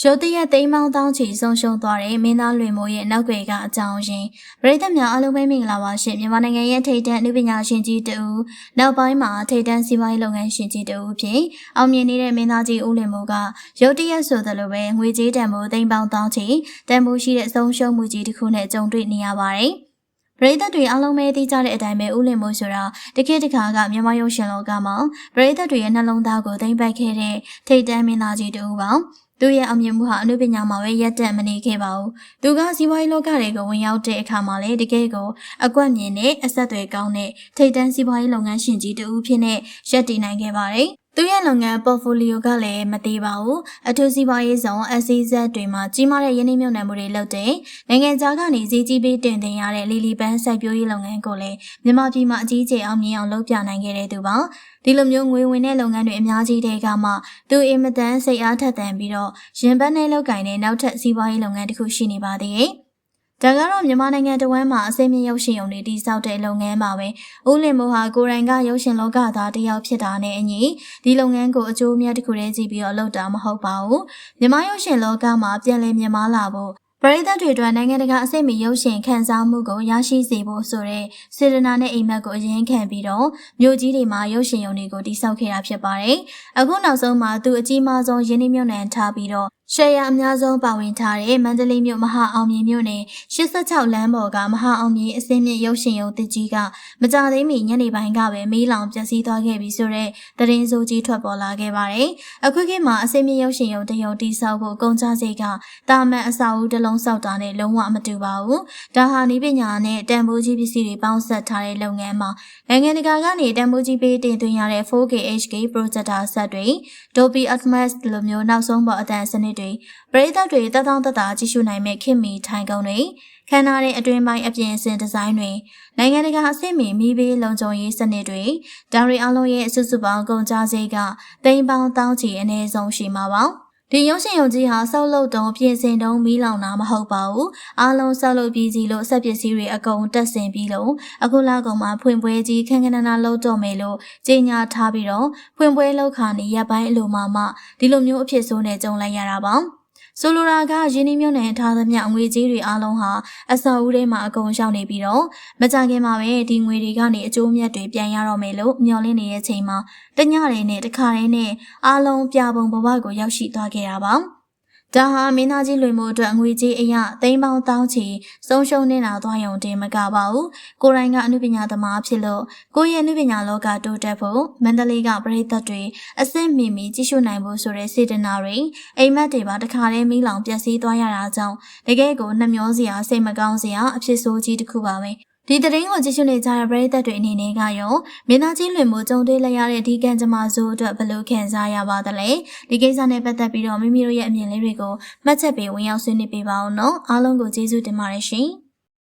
ရုတ်တရက်သိမ်းမောင်းတောင်းချီဆုံးရှုံးသွားတဲ့မင်းသားလွေမိုးရဲ့နောက်ွယ်ကအကြောင်းရင်းပရိသတ်များအားလုံးပဲမင်္ဂလာပါရှင်မြန်မာနိုင်ငံရဲ့ထိပ်တန်းအနုပညာရှင်ကြီးတူနောက်ပိုင်းမှာထိပ်တန်းစီးပွားရေးလုပ်ငန်းရှင်ကြီးတူဖြစ်အောင်မြင်နေတဲ့မင်းသားကြီးဦးလွင်မိုးကရုတ်တရက်ဆိုသလိုပဲငွေကြေးတန်ဖိုးသိမ်းပေါင်းတောင်းချီတန်ဖိုးရှိတဲ့ဆုံးရှုံးမှုကြီးတစ်ခုနဲ့ကြုံတွေ့နေရပါတယ်ပရိသတ်တွေအားလုံးပဲသိကြတဲ့အတိုင်းပဲဦးလင်မိုးဆိုတာတခေတ်တခါကမြန်မာရုပ်ရှင်လောကမှာပရိသတ်တွေရဲ့နှလုံးသားကိုသိမ့်ပတ်ခဲ့တဲ့ထိတ်တန်းမင်းသားကြီးတူပါ သူရဲ့အောင်မြင်မှုဟာအနုပညာမှာပဲရက်တက်မနေခဲ့ပါဘူး။သူကစီးပွားရေးလောကတွေကိုဝင်ရောက်တဲ့အခါမှာလည်းတကယ်ကိုအကွက်မြင်နဲ့အဆက်အသွယ်ကောင်းတဲ့ထိတ်တန်းစီးပွားရေးလုပ်ငန်းရှင်ကြီးတူဖြစ်နေရက်တည်နိုင်ခဲ့ပါတယ်။ သူရဲ့လုပ်ငန်း portfolio ကလည်းမသေးပါဘူး။အထူးစီးပွားရေးဆောင် SCZ တွေမှာကြီးမားတဲ့ရင်းနှီးမြှုပ်နှံမှုတွေလုပ်တဲ့နိုင်ငံခြားကနေဈေးကြီးပေးတင်တင်ရတဲ့လီလီပန်းစိုက်ပျိုးရေးလုပ်ငန်းကိုလည်းမြန်မာပြည်မှာအကြီးအကျယ်အောင်မြင်အောင်လုပ်ပြနိုင်ခဲ့တဲ့သူပါ။ဒီလိုမျိုးငွေဝင်တဲ့လုပ်ငန်းတွေအများကြီးတဲ့ကမှသူအင်မတန်စိတ်အားထက်သန်ပြီးတော့ရင်ပတ်နဲ့လောက်ကင်တဲ့နောက်ထပ်စီးပွားရေးလုပ်ငန်းတစ်ခုရှိနေပါသေးတယ်။ ဒါကတော့မြန်မာနိုင်ငံတဝမ်းမှာအစိမ့်မြင့်ရုပ်ရှင်ရုံတွေတည်ဆောက်တဲ့လုပ်ငန်းပါပဲ။ဦးလင်မိုးဟာကိုရိုင်ကရုပ်ရှင်လောကသားတစ်ယောက်ဖြစ်တာနဲ့အညီဒီလုပ်ငန်းကိုအကျိုးအမြတ်တစ်ခုတည်းကြည့်ပြီးတော့လုပ်တာမဟုတ်ပါဘူး။မြန်မာရုပ်ရှင်လောကမှာပြန်လည်မြင်မာလာဖို့ပရိသတ်တွေအတွက်နိုင်ငံတကာအစိမ့်မီရုပ်ရှင်ခန်းစားမှုကိုရရှိစေဖို့ဆိုတဲ့စေတနာနဲ့အိမ်မက်ကိုအရင်ခံပြီးတော့မြို့ကြီးတွေမှာရုပ်ရှင်ရုံတွေကိုတိစောက်ခဲ့တာဖြစ်ပါတယ်။အခုနောက်ဆုံးမှာသူအကြီးမားဆုံးရင်းနှီးမြှုပ်နှံထားပြီးတော့ ရှယ်ယာအများဆုံးပါဝင်ထားတဲ့မန္တလေးမြို့မဟာအောင်မြင်မြို့နယ်86လမ်းပေါ်ကမဟာအောင်မြင်အစင်းမြင့်ရုပ်ရှင်ရုံတစ်ကြီးကမကြသေးမီညနေပိုင်းကပဲမီးလောင်ပျက်စီးသွားခဲ့ပြီဆိုတဲ့သတင်းစိုးကြီးထွက်ပေါ်လာခဲ့ပါတယ်။အခုခေတ်မှာအစင်းမြင့်ရုပ်ရှင်ရုံတစ်ရုံတိစောက်ဖို့ကုန်ကြစိတ်ကတာမန်အစာအုပ်တစ်လုံးစောက်တာနဲ့လုံးဝမတူပါဘူး။ဒါဟာနည်းပညာနဲ့တန်ဖိုးကြီးပစ္စည်းတွေပေါင်းစပ်ထားတဲ့လုပ်ငန်းမှာနိုင်ငံတကာကနေတန်ဖိုးကြီးပေးတင်သွင်းရတဲ့ 4K HK projector ဆက်တွေ Dolby Atmos လိုမျိုးနောက်ဆုံးပေါ်အတန်စနစ်တွေပရိသတ်တွေတက်တောင့်တက်တာကြည့်ရှုနိုင်မဲ့ခင်မီထိုင်ကုန်တွေခန္ဓာတဲ့အတွင်းပိုင်းအပြင်အစင်ဒီဇိုင်းတွေနိုင်ငံတကာအဆင့်မီမိဘေးလုံခြုံရေးစနစ်တွေဒါတွေအလုံးရဲ့အစုစုပေါင်းကုန်ကြစိတ်ကတိမ်ပေါင်းတောင်းချီအနည်းဆုံးရှိမှာပါ ဒီရုံရှင်ရုံကြီးဟာဆောက်လုပ်တုံပြင်ဆင်တုံမီးလောင်တာမဟုတ်ပါဘူးအားလုံးဆောက်လုပ်ပြီးစီလို့ဆက်ပစ္စည်းတွေအကုန်တက်ဆင်ပြီးလို့အခုလကောင်မှာဖွင့်ပွဲကြီးခန်းခန်းနာနာလုပ်တော့မယ်လို့ကြေညာထားပြီးတော့ဖွင့်ပွဲလောက်ခါနေရပ်ပိုင်းအလိုမှာမှဒီလိုမျိုးအဖြစ်ဆိုးနဲ့ကြုံလိုက်ရတာပါ ဆိုလိုတာကရင်းနှီးမြှုပ်နှံထားသမျှငွေကြေးတွေအားလုံးဟာအစောဦးထဲမှာအကုန်ရောက်နေပြီးတော့မကြခင်မှာပဲဒီငွေတွေကနေအကျိုးမြတ်တွေပြန်ရတော့မယ်လို့မျှော်လင့်နေတဲ့အချိန်မှာတညတွေနဲ့တခါတည်းနဲ့အားလုံးပြပုံဘဝကိုရောက်ရှိသွားခဲ့တာပါ။ ဒါဟာမင်းသားကြီးလွင်မို့အတွက်ငွေကြေးအရာသိန်းပေါင်းတောင်းချီဆုံးရှုံးနေတာသွားရုံတင်မကပါဘူးကိုရိုင်းကအမှုပညာသမားဖြစ်လို့ကိုရဲ့အမှုပညာလောကတိုးတက်ဖို့မန္တလေးကပြည်သက်တွေအဆင့်မီမီကြီးရှုနိုင်ဖို့ဆိုတဲ့စေတနာတွေအိမ်မက်တွေပါတခါတည်းမီးလောင်ပျက်စီးသွားရတာကြောင့်တကယ်ကိုနှမျောစရာစိတ်မကောင်းစရာအဖြစ်ဆိုးကြီးတစ်ခုပါပဲ ဒီသတင်းကိုကြည့်ရှုနေကြတဲ့ပရိသတ်တွေအနေနဲ့ကရောမင်းသားကြီးလွင်မို့ကြုံတွေ့လိုက်ရတဲ့ဒီကံကြမ္မာဆိုးအတွက်ဘယ်လိုခံစားရပါသလဲဒီကိစ္စနဲ့ပတ်သက်ပြီးတော့မိမိတို့ရဲ့အမြင်လေးတွေကိုမှတ်ချက်ပေးဝင်ရောက်ဆွေးနွေးပေးပါအောင်နော်အားလုံးကိုကျေးဇူးတင်ပါတယ်ရှင်